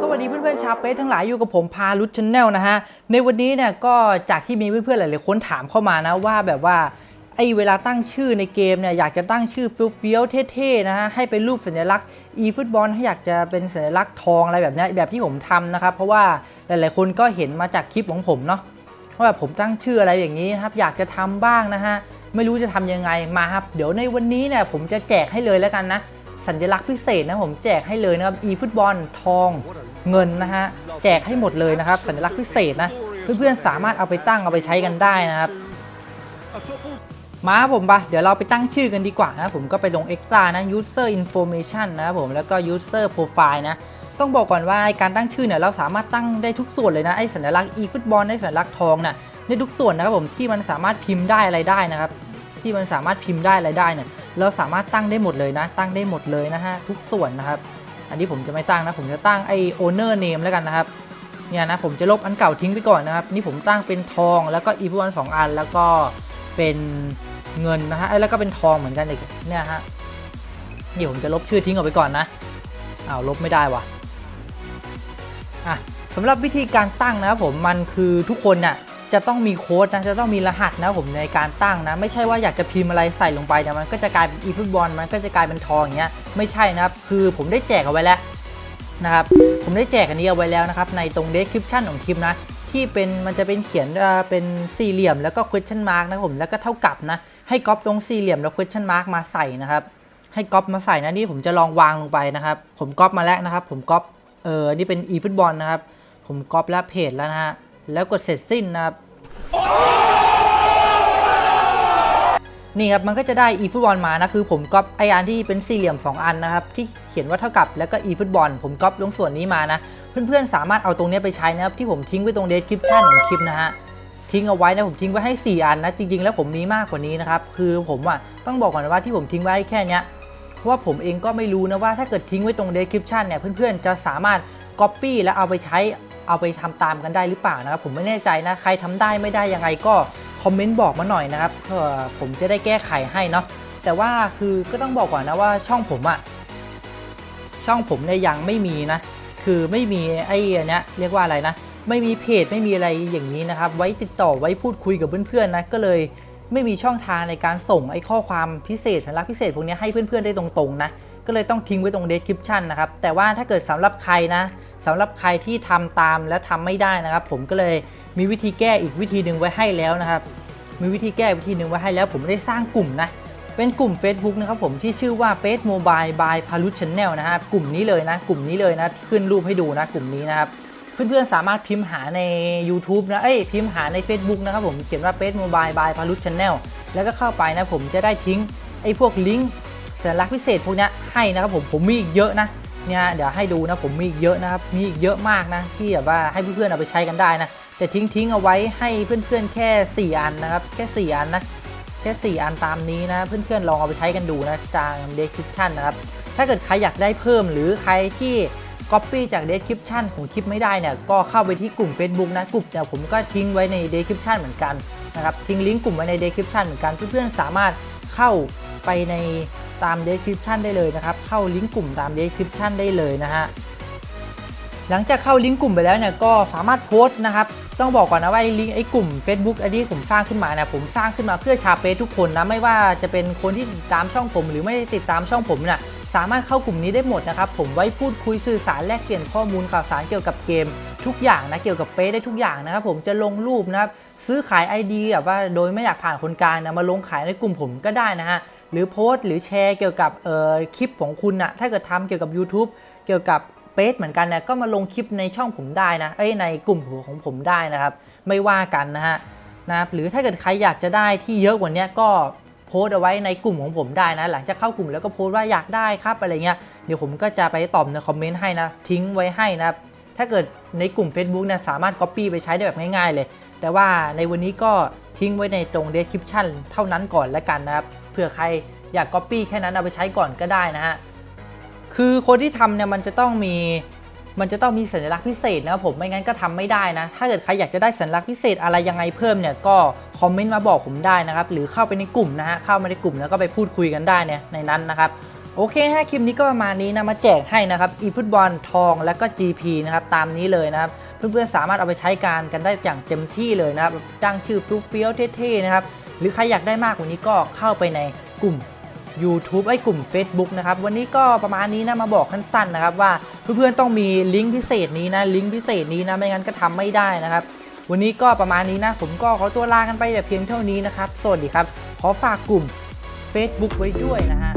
สวัสดีเพื่อนๆชาวเป๊ทั้งหลายอยู่กับผมพาลุชชแนลนะฮะ ในวันนี้เนี่ยก็จากที่มีเพื่อนๆหลายๆคนถามเข้ามานะว่าแบบว่าไอ้เวลาตั้งชื่อในเกมเนี่ยอยากจะตั้งชื่อฟี้ยวๆเท่ๆนะฮะให้เป็นรูปสัญลักษณ์ e ฟุตบอลให้อยากจะเป็นสัญลักษณ์ทองอะไรแบบนี้แบบที่ผมทำนะครับ เพราะว่าหลายๆคนก็เห็นมาจากคลิปของผมเนาะว่าแบบผมตั้งชื่ออะไรอย่างนี้ครับอยากจะทำบ้างนะฮะไม่รู้จะทำยังไงมาครับเดี๋ยวในวันนี้เนี่ยผมจะแจกให้เลยแล้วกันนะ สัญลักษณ์พิเศษนะผมแจกให้เลยนะครับ e ฟุตบอลทองเงินนะฮะแจกให้หมดเลยนะครับ สัญลักษณ์พิเศษนะเพื่อนๆสามารถเอาไปตั้งเอาไปใช้กันได้นะครับมาครับผมปะเดี๋ยวเราไปตั้งชื่อกันดีกว่านะผมก็ไปลง extra นะ user information นะครับผมแล้วก็ user profile นะต้องบอกก่อนว่าการตั้งชื่อเนี่ยเราสามารถตั้งได้ทุกส่วนเลยนะไอ้สัญลักษณ์ e ฟุตบอลไอ้สัญลักษณ์ทองน่ะในทุกส่วนนะครับผมที่มันสามารถพิมพ์ได้อะไรได้นะครับ ที่มันสามารถพิมพ์ได้อะไรได้เนี่ย เราสามารถตั้งได้หมดเลยนะ ตั้งได้หมดเลยนะฮะทุกส่วนนะครับ อันนี้ผมจะไม่ตั้งนะ ผมจะตั้งไอ้ owner name แล้วกันนะครับ เนี่ยนะผมจะลบอันเก่าทิ้งไปก่อนนะครับ นี่ผมตั้งเป็นทองแล้วก็ e ฟุตบอลสองอันแล้วก็เป็นเงินนะฮะแล้วก็เป็นทองเหมือนกันอีกเนี่ยฮะนี่ผมจะลบชื่อทิ้งออกไปก่อนนะอ้าวลบไม่ได้วะอะสำหรับวิธีการตั้งนะครับผมมันคือทุกคนเนี่ย จะต้องมีโค้ดนะจะต้องมีรหัสนะผมในการตั้งนะ ไม่ใช่ว่าอยากจะพิมพ์อะไรใส่ลงไปเนี่ยมันก็จะกลายเป็น e ฟุตบอลมันก็จะกลายเป็นทองอย่างเงี้ยไม่ใช่นะครับ คือผมได้แจกเอาไว้แล้วนะครับผมได้แจกอันนี้เอาไว้แล้วนะครับในตรง description ของคลิปนะที่เป็นมันจะเป็นเขียนเป็นสี่เหลี่ยมแล้วก็ question mark นะผมแล้วก็เท่ากับนะ ให้ก๊อปตรงสี่เหลี่ยมแล้ว question mark มาใส่นะครับ ให้ก๊อปมาใส่นะนี่ผมจะลองวางลงไปนะครับ ผมก๊อปมาแล้วนะครับ ผมก๊อปเออนี่เป็น e ฟุตบอลนะครับ ผมก๊อปแล้วเพจแล้วนะฮะ แล้วกดเสร็จสิ้นนะครับ นี่ครับมันก็จะได้ e ฟุตบอลมานะคือผมก๊อปไออันที่เป็นสี่เหลี่ยม 2 อันนะครับ ที่เขียนว่าเท่ากับแล้วก็ e ฟุตบอลผมก๊อปลงส่วนนี้มานะ เพื่อนๆสามารถเอาตรงนี้ไปใช้นะครับ ที่ผมทิ้งไว้ตรง description ของคลิปนะฮะทิ้งเอาไว้นะผมทิ้งไว้ให้ 4 อันนะจริง ๆ แล้วผมมีมากกว่านี้นะครับคือผมอะต้องบอกก่อนว่าที่ผมทิ้งไว้แค่เนี้ยเพราะว่าผมเองก็ไม่รู้นะว่าถ้าเกิดทิ้งไว้ตรง description เนี่ยเพื่อนๆจะสามารถ copy แล้วเอาไปใช้ เอาไปทำตามกันได้หรือเปล่านะครับ ผมไม่แน่ใจนะ ใครทำได้ไม่ได้ยังไงก็คอมเมนต์บอกมาหน่อยนะครับเพื่อผมจะได้แก้ไขให้เนาะแต่ว่าคือก็ต้องบอกก่อนนะว่าช่องผมอะช่องผมเนี่ยยังไม่มีนะ คือไม่มีไอ้นเนี้ยเรียกว่าอะไรนะ ไม่มีเพจไม่มีอะไรอย่างนี้นะครับ ไว้ติดต่อไว้พูดคุยกับเพื่อนๆนะก็เลยไม่มีช่องทางในการส่งไอ้ข้อความพิเศษสัญลักษณ์พิเศษพวกนี้ให้เพื่อนๆได้ตรงๆนะก็เลยต้องทิ้งไว้ตรง description นะครับแต่ว่าถ้าเกิดสำหรับใครนะ สำหรับใครที่ทำตามและทำไม่ได้นะครับ ผมก็เลยมีวิธีแก้อีกวิธีหนึ่งไว้ให้แล้วนะครับ มีวิธีแก้วิธีหนึ่งไว้ให้แล้ว ผมได้สร้างกลุ่มนะเป็นกลุ่ม Facebook นะครับผมที่ชื่อว่า f a c e Mobile by p a l u Channel นะฮะกลุ่มนี้เลยนะ กลุ่มนี้เลยนะขึ้นรูปให้ดูนะกลุ่มนี้นะครับเพื่อนๆสามารถพิมพ์หาใน YouTube นะเอ้ยพิมพ์หาใน Facebook นะครับผมเขียนว่า f a c e Mobile by p a l u Channel แล้วก็เข้าไปนะผมจะได้ทิ้งไอ้พวกลิงก์สัญลักษณ์พิเศษพวกนี้ให้นะครับผมผมมีอีกเยอะนะ เนี่ยเดี๋ยวให้ดูนะผมมีอีกเยอะนะครับมีอีกเยอะมากนะที่แบบว่าให้เพื่อนๆเอาไปใช้กันได้นะแต่ทิ้งทิ้งเอาไว้ให้เพื่อนๆแค่ 4 อันนะครับแค่ 4 อันนะแค่ 4 อันตามนี้นะเพื่อนๆลองเอาไปใช้กันดูนะจาง description นะครับถ้าเกิดใครอยากได้เพิ่มหรือใครที่ copy จาก description ของคลิปไม่ได้เนี่ยก็เข้าไปที่กลุ่ม Facebook นะกลุ่มเนี่ยผมก็ทิ้งไว้ใน description เหมือนกันนะครับทิ้งลิงก์กลุ่มไว้ใน description เหมือนกันเพื่อนๆสามารถเข้าไปใน ตาม description ได้เลยนะครับ เข้าลิงก์กลุ่มตาม description ได้เลยนะฮะ หลังจากเข้าลิงก์กลุ่มไปแล้วเนี่ยก็สามารถโพสต์นะครับ ต้องบอกก่อนนะว่าไอ้ลิงก์ไอ้กลุ่ม Facebook อันนี้ผมสร้างขึ้นมานะผมสร้างขึ้นมาเพื่อชาวเฟซทุกคนนะไม่ว่าจะเป็นคนที่ติดตามช่องผม หรือไม่ติดตามช่องผมนะสามารถเข้ากลุ่มนี้ได้หมดนะครับ ผมไว้พูดคุยสื่อสารแลกเปลี่ยนข้อมูลข่าวสารเกี่ยวกับเกม ทุกอย่างนะเกี่ยวกับเฟซได้ทุกอย่างนะครับ ผมจะลงรูปนะครับซื้อขาย ID แบบว่าโดยไม่อยากผ่านคนกลางนะมาลงขายในกลุ่มผมก็ได้นะฮะ หรือโพสต์หรือแชร์เกี่ยวกับคลิปของคุณนะถ้าเกิดทำเกี่ยวกับ YouTube เกี่ยวกับเฟซเหมือนกันนี่ยก็มาลงคลิปในช่องผมได้นะเอ้ยในกลุ่มของผมได้นะครับ ไม่ว่ากันนะฮะนะครับหรือถ้าเกิดใครอยากจะได้ที่เยอะกว่านี้ก็โพสเอาไว้ในกลุ่มของผมได้นะ หลังจากเข้ากลุ่มแล้วก็โพสว่าอยากได้ครับอะไรเงี้ยเดี๋ยวผมก็จะไปตอบในคอมเมนต์ให้นะ ทิ้งไว้ให้นะครับถ้าเกิดในกลุ่ม Facebook นี่ยสามารถ Copy ไปใช้ได้แบบง่ายๆเลย แต่ว่าในวันนี้ก็ทิ้งไว้ในตรง description เท่านั้นก่อนแล้วกันนะครับ ผื่อใครอยาก Copy แค่นั้นเอาไปใช้ก่อนก็ได้นะฮะคือคนที่ทำเนี่ยมันจะต้องมีมันจะต้องมีสัญลักษณ์พิเศษนะครับผมไม่งั้นก็ทำไม่ได้นะ ถ้าเกิดใครอยากจะได้สัญลักษณ์พิเศษอะไรยังไงเพิ่มเนี่ยก็คอมเมนต์มาบอกผมได้นะครับ หรือเข้าไปในกลุ่มนะฮะเข้ามาในกลุ่มแล้วก็ไปพูดคุยกันได้เนี่ยในนั้นนะครับโอเคฮะคลิปนี้ก็ประมาณนี้นะมาแจกให้นะครับ e ฟุตบอลทองแล้วก็ GP นะครับตามนี้เลยนะครับเพื่อนๆสามารถเอาไปใช้การกันได้อย่างเต็มที่เลยนะครับตั้งชื่อปุ๊บเปี้ยวเท่ๆนะครับ หรือใครอยากได้มากกว่านี้ก็เข้าไปในกลุ่ม YouTube ไอ้กลุ่ม Facebook นะครับ วันนี้ก็ประมาณนี้นะมาบอกสั้นๆนะครับว่าเพื่อนๆต้องมีลิงก์พิเศษนี้นะลิงก์พิเศษนี้นะไม่งั้นก็ทำไม่ได้นะครับ วันนี้ก็ประมาณนี้นะ ผมก็ขอตัวลากันไปแต่เพียงเท่านี้นะครับ สวัสดีครับ ขอฝากกลุ่ม Facebook ไว้ด้วยนะฮะ